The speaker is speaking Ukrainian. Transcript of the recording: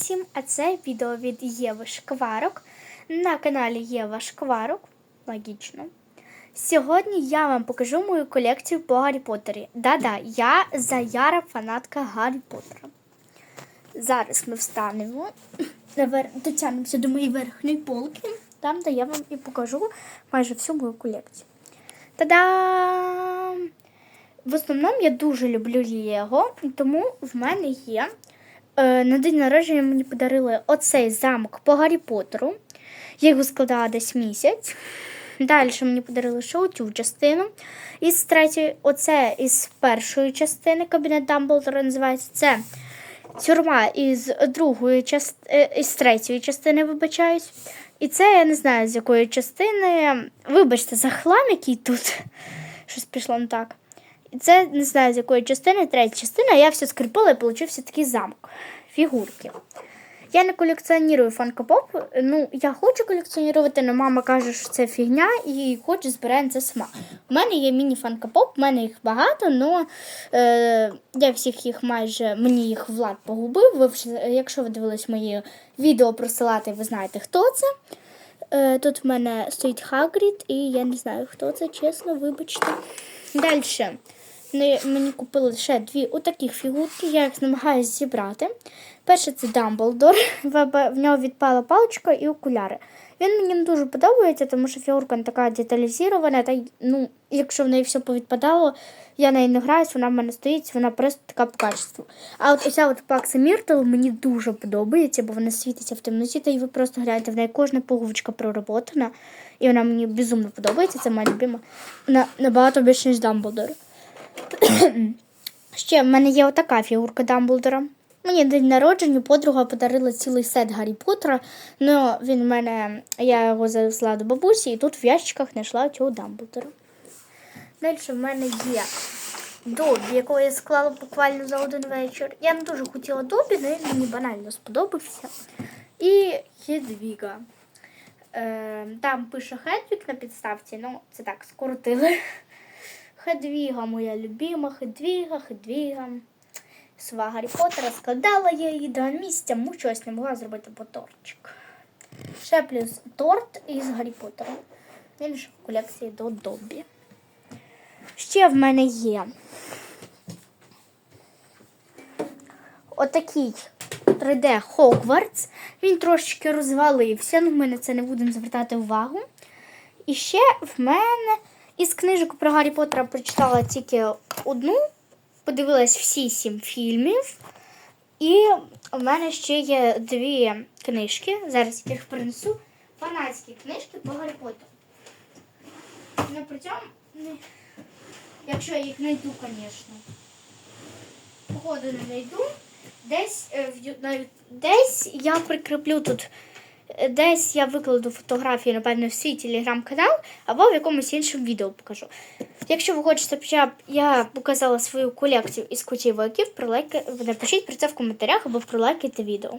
всім! А це відео від Єви Шкварок на каналі Єва Шкварок. Логічно. Сьогодні я вам покажу мою колекцію по Гаррі Поттері. Да-да, я заяра фанатка Гаррі Поттера. Зараз ми встанемо, дотягнемося до моєї верхньої полки, там, де я вам і покажу майже всю мою колекцію. Та-дам! В основному я дуже люблю Лего, тому в мене є. Е, на день народження мені подарили оцей замок по Гаррі Поттеру. Я його складала десь місяць. Далі мені подарили ще цю частину. Із третьої, оце із першої частини кабінет Дамблдора називається. Це тюрма із другої частини, із третьої частини, вибачаюсь. І це я не знаю з якої частини. Вибачте, за хлам, який тут. Щось пішло не так. Це не знаю з якої частини, третя частина, я все скріпила і получився такий замок. Фігурки. Я не колекціоную фанкопоп. Ну, я хочу колекціонувати, але мама каже, що це фігня і хоче збирати це сама. У мене є міні-фанкопоп, у мене їх багато, але е, я всіх їх майже мені їх влад погубив. Ви, вже- якщо ви дивились мої відео просилати, ви знаєте, хто це. Е, тут в мене стоїть Хагрід, і я не знаю, хто це, чесно, вибачте. Далі. Мені купили ще дві отаких фігурки, я їх намагаюся зібрати. Перше це Дамблдор, в нього відпала паличка і окуляри. Він мені не дуже подобається, тому що фігурка не така деталізована, та ну, якщо в неї все повідпадало, я нею не граюсь, вона в мене стоїть, вона просто така по качеству. А от оця от Плакса Міртл мені дуже подобається, бо вона світиться в темноті, та й ви просто гляньте, в неї кожна пуговичка проработана, і вона мені безумно подобається, це моя любима. Вона набагато більше, ніж Дамблдор. Ще в мене є отака фігурка Дамблдора. Мені день народження подруга подарила цілий сет Гаррі Поттера. Ну, він в мене, я його завезла до бабусі і тут в ящиках знайшла цього Дамблдора. Далі в мене є Добі, якого я склала буквально за один вечір. Я не дуже хотіла Добі, але він мені банально сподобався. І Хедвіга. Е, там пише Хедвік на підставці, ну це так, скоротили. Хедвіга, моя любима, Хедвіга, Хедвіга. Сова Гаррі Поттера складала я її до місця, мучилась, не могла зробити бо тортик. Ще плюс торт із Гаррі Поттера. Він ж в колекції до Добі. Ще в мене є отакий 3D Хогвартс. Він трошечки розвалився, ну ми на це не будемо звертати увагу. І ще в мене із книжок про Гаррі Поттера прочитала тільки одну, подивилась всі сім фільмів. І у мене ще є дві книжки. Зараз я їх принесу. Фанатські книжки по Гаррі Поттеру. Ну, при цьому, якщо я їх знайду, звісно. Походу не знайду. Десь, е, в десь я прикріплю тут. Е, Десь я викладу фотографії, напевно, в свій телеграм-канал або в якомусь іншому відео покажу. Якщо ви хочете, щоб я показала свою колекцію із кутів вояків, пролайки... напишіть про це в коментарях або пролайкайте відео.